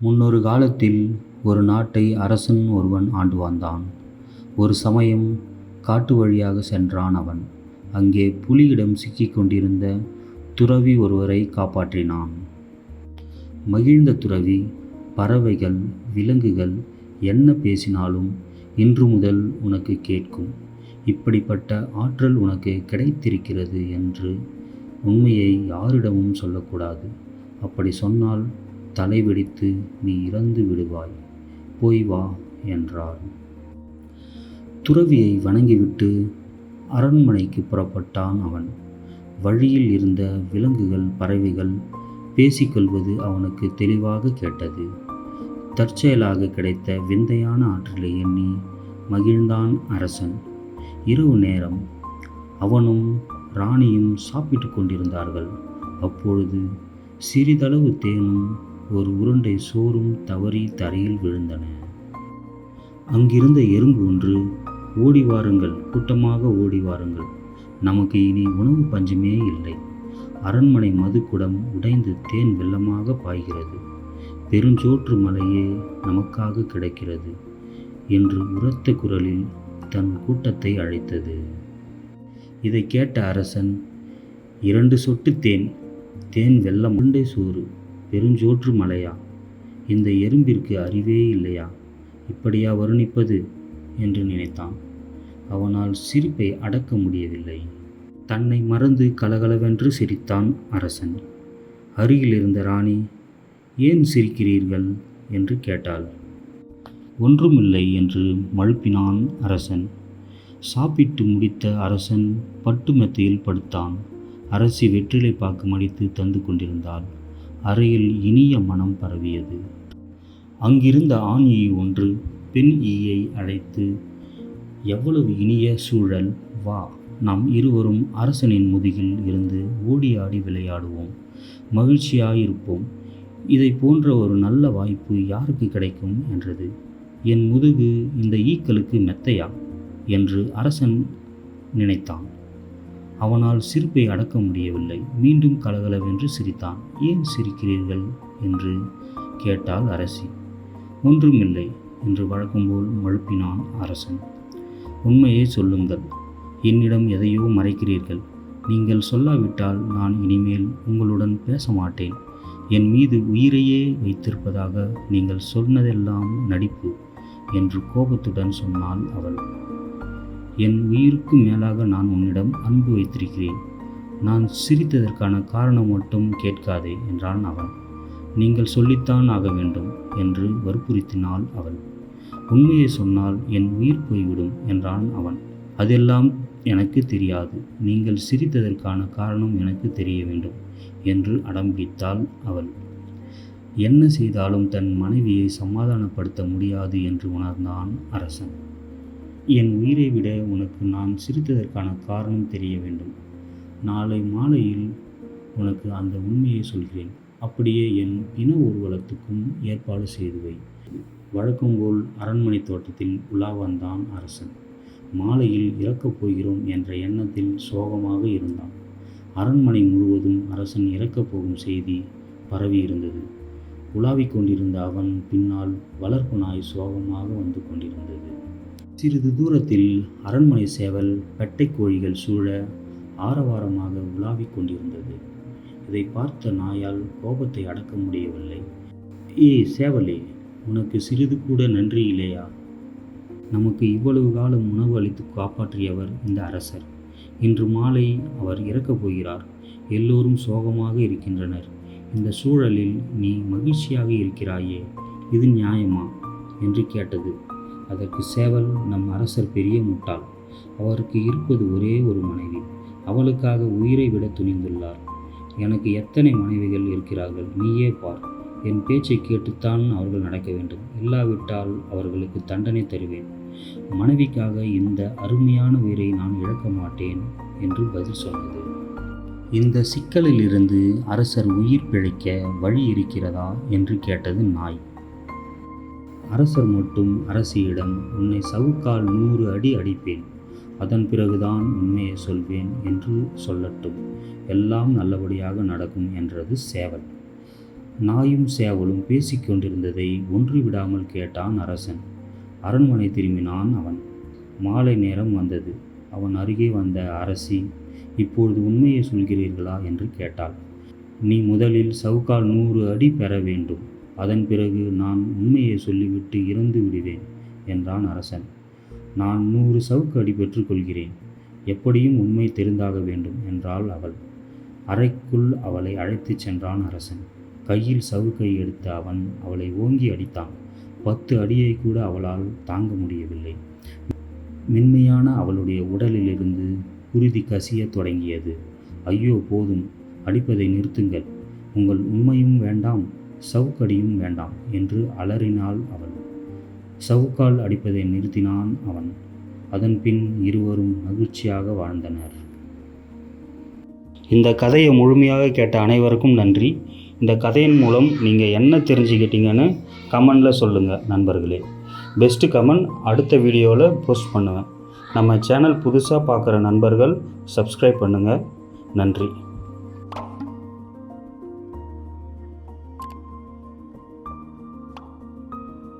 முன்னொரு காலத்தில் ஒரு நாட்டை அரசன் ஒருவன் ஆண்டு வந்தான் ஒரு சமயம் காட்டு வழியாக சென்றான் அவன். அங்கே புலியிடம் சிக்கிக் கொண்டிருந்த துறவி ஒருவரை காப்பாற்றினான். மகிழ்ந்த துறவி பறவைகள் விலங்குகள் என்ன பேசினாலும் இன்று முதல் உனக்கு கேட்கும். இப்படிப்பட்ட ஆற்றல் உனக்கு கிடைத்திருக்கிறது என்று உண்மையை யாரிடமும் சொல்லக்கூடாது. அப்படி சொன்னால் தலை வெடித்து நீ இறந்து விடுவாய். போய் வா என்றார். துறவியை வணங்கிவிட்டு அரண்மனைக்கு புறப்பட்டான் அவன். வழியில் இருந்த விலங்குகள் பறவைகள் பேசிக்கொள்வது அவனுக்கு தெளிவாக கேட்டது. தற்செயலாக கிடைத்த விந்தையான ஆற்றலை எண்ணி மகிழ்ந்தான் அரசன். இரவு நேரம். அவனும் ராணியும் சாப்பிட்டு கொண்டிருந்தார்கள். அப்பொழுது சிறிதளவு தேனும் ஒரு உருண்டை சோறும் தவறி தரையில் விழுந்தன. அங்கிருந்த எறும்பு ஒன்று ஓடி வாருங்கள் கூட்டமாக ஓடி வாருங்கள். நமக்கு இனி உணவு பஞ்சமே இல்லை. அரண்மனை மதுக்குடம் உடைந்து தேன் வெள்ளமாக பாய்கிறது. பெருஞ்சோற்று மலையே நமக்காக கிடைக்கிறது என்று உரத்த குரலில் தன் கூட்டத்தை அழைத்தது. இதை கேட்ட அரசன் இரண்டு சொட்டு தேன் தேன் வெள்ளம் உண்டை சோறு பெருஞ்சோற்று மலையா? இந்த எறும்பிற்கு அறிவே இல்லையா? இப்படியா வருணிப்பது? என்று நினைத்தான். அவனால் சிரிப்பை அடக்க முடியவில்லை. தன்னை மறந்து கலகலவென்று சிரித்தான் அரசன். அருகில் இருந்த ராணி ஏன் சிரிக்கிறீர்கள்? என்று கேட்டாள். ஒன்றுமில்லை என்று மழுப்பினான் அரசன். சாப்பிட்டு முடித்த அரசன் பட்டு மெத்தையில் படுத்தான். அரசி வெற்றிலை பாக்கு மடித்து தந்து கொண்டிருந்தாள். அறையில் இனிய மனம் பரவியது. அங்கிருந்த ஆண் ஈ ஒன்று பெண் ஈயை அழைத்து எவ்வளவு இனிய சூழல் வா நாம் இருவரும் அரசனின் முதுகில் இருந்து ஓடி ஆடி விளையாடுவோம். மகிழ்ச்சியாயிருப்போம். இதை போன்ற ஒரு நல்ல வாய்ப்பு யாருக்கு கிடைக்கும்? என்றது. என் முதுகு இந்த ஈக்களுக்கு மெத்தையா? என்று அரசன் நினைத்தான். அவனால் சிரிப்பை அடக்க முடியவில்லை. மீண்டும் கலகலவென்று சிரித்தான். ஏன் சிரிக்கிறீர்கள்? என்று கேட்டாள் அரசி. ஒன்றுமில்லை என்று வழக்கம்போல் மழுப்பினான் அரசன். உண்மையை சொல்லுங்கள். என்னிடம் எதையோ மறைக்கிறீர்கள். நீங்கள் சொல்லாவிட்டால் நான் இனிமேல் உங்களுடன் பேச மாட்டேன். என் மீது உயிரையே வைத்திருப்பதாக நீங்கள் சொன்னதெல்லாம் நடிப்பு என்று கோபத்துடன் சொன்னாள் அவள். என் உயிருக்கு மேலாக நான் உன்னிடம் அன்பு வைத்திருக்கிறேன். நான் சிரித்ததற்கான காரணம் மட்டும் கேட்காதே என்றான் அவன். நீங்கள் சொல்லித்தான் ஆக வேண்டும் என்று வற்புறுத்தினாள் அவள் உண்மையை சொன்னால் என் உயிர் போய்விடும் என்றான் அவன். அதெல்லாம் எனக்கு தெரியாது. நீங்கள் சிரித்ததற்கான காரணம் எனக்கு தெரிய வேண்டும் என்று அடம்பிடித்தாள் அவள். என்ன செய்தாலும் தன் மனைவியை சமாதானப்படுத்த முடியாது என்று உணர்ந்தான் அரசன். என் உயிரை விட உனக்கு நான் சிரித்ததற்கான காரணம் தெரிய வேண்டும். நாளை மாலையில் உனக்கு அந்த உண்மையை சொல்கிறேன். அப்படியே என் இன ஊர்வலத்துக்கும் ஏற்பாடு செய்து வை. வழக்கம்போல் அரண்மனை தோட்டத்தில் உலா வந்தான் அரசன். மாலையில் இறக்கப் போகிறோம் என்ற எண்ணத்தில் சோகமாக இருந்தான். அரண்மனை முழுவதும் அரசன் இறக்கப் போகும் செய்தி பரவி இருந்தது. உலாவிக் கொண்டிருந்த அவன் பின்னால் வளர்ப்பு நாய் சோகமாக வந்து கொண்டிருந்தது. சிறிது தூரத்தில் அரண்மனை சேவல் பெட்டை கோழிகள் சூழ ஆரவாரமாக உலாவிக் கொண்டிருந்தது. இதை பார்த்த நாயால் கோபத்தை அடக்க முடியவில்லை. ஏய் சேவலே உனக்கு சிறிது கூட நன்றி இல்லையா? நமக்கு இவ்வளவு காலம் உணவு அளித்து காப்பாற்றியவர் இந்த அரசர். இன்று மாலை அவர் இறக்கப் போகிறார். எல்லோரும் சோகமாக இருக்கின்றனர். இந்த சூழலில் நீ மகிழ்ச்சியாக இருக்கிறாயே இது நியாயமா? என்று கேட்டது. அதற்கு சேவல் நம் அரசர் பெரிய முட்டாள். அவருக்கு இருப்பது ஒரே ஒரு மனைவி. அவளுக்காக உயிரை விட துணிந்துள்ளார். எனக்கு எத்தனை மனைவிகள் இருக்கிறார்கள் நீயே பார். என் பேச்சை கேட்டுத்தான் அவர்கள் நடக்க வேண்டும். இல்லாவிட்டால் அவர்களுக்கு தண்டனை தருவேன். மனைவிக்காக இந்த அருமையான உயிரை நான் இழக்க மாட்டேன் என்று பதில் சொன்னது. இந்த சிக்கலிலிருந்து அரசர் உயிர் பிழைக்க வழி இருக்கிறதா என்று கேட்டது நாய். அரசர் மட்டும் அரசியிடம் உன்னை சவுக்கால் நூறு அடி அடிப்பேன். அதன் பிறகுதான் உண்மையை சொல்வேன் என்று சொல்லட்டும். எல்லாம் நல்லபடியாக நடக்கும் என்றது சேவல். நாயும் சேவலும் பேசிக்கொண்டிருந்ததை ஒன்று விடாமல் கேட்டான் அரசன். அரண்மனை திரும்பினான் அவன். மாலை நேரம் வந்தது. அவன் அருகே வந்த அரசி இப்பொழுது உண்மையை சொல்கிறீர்களா? என்று கேட்டாள். நீ முதலில் சவுக்கால் நூறு அடி பெற வேண்டும். அதன் பிறகு நான் உண்மையை சொல்லிவிட்டு இறந்து விடுவேன் என்றான் அரசன். நான் நூறு சவுக்கு அடி பெற்றுக்கொள்கிறேன் எப்படியும் உண்மை தெரிந்தாக வேண்டும் என்றாள் அவள். அறைக்குள் அவளை அழைத்துச் சென்றான் அரசன். கையில் சவுக்கை எடுத்த அவன் அவளை ஓங்கி அடித்தான். பத்து அடியை கூட அவளால் தாங்க முடியவில்லை. மென்மையான அவளுடைய உடலிலிருந்து குருதி கசியத் தொடங்கியது. ஐயோ போதும் அடிப்பதை நிறுத்துங்கள். உங்கள் உண்மையும் வேண்டாம் சவுக்கடியும் வேண்டாம் என்று அலறினாள் அவள். சவுக்கால் அடிப்பதை நிறுத்தினான் அவன். அதன் பின் இருவரும் மகிழ்ச்சியாக வாழ்ந்தனர். இந்த கதையை முழுமையாக கேட்ட அனைவருக்கும் நன்றி. இந்த கதையின் மூலம் நீங்கள் என்ன தெரிஞ்சுக்கிட்டீங்கன்னு கமெண்டில் சொல்லுங்கள் நண்பர்களே. பெஸ்ட்டு கமெண்ட் அடுத்த வீடியோவில் போஸ்ட் பண்ணுவேன். நம்ம சேனல் புதுசாக பார்க்குற நண்பர்கள் சப்ஸ்கிரைப் பண்ணுங்கள் நன்றி.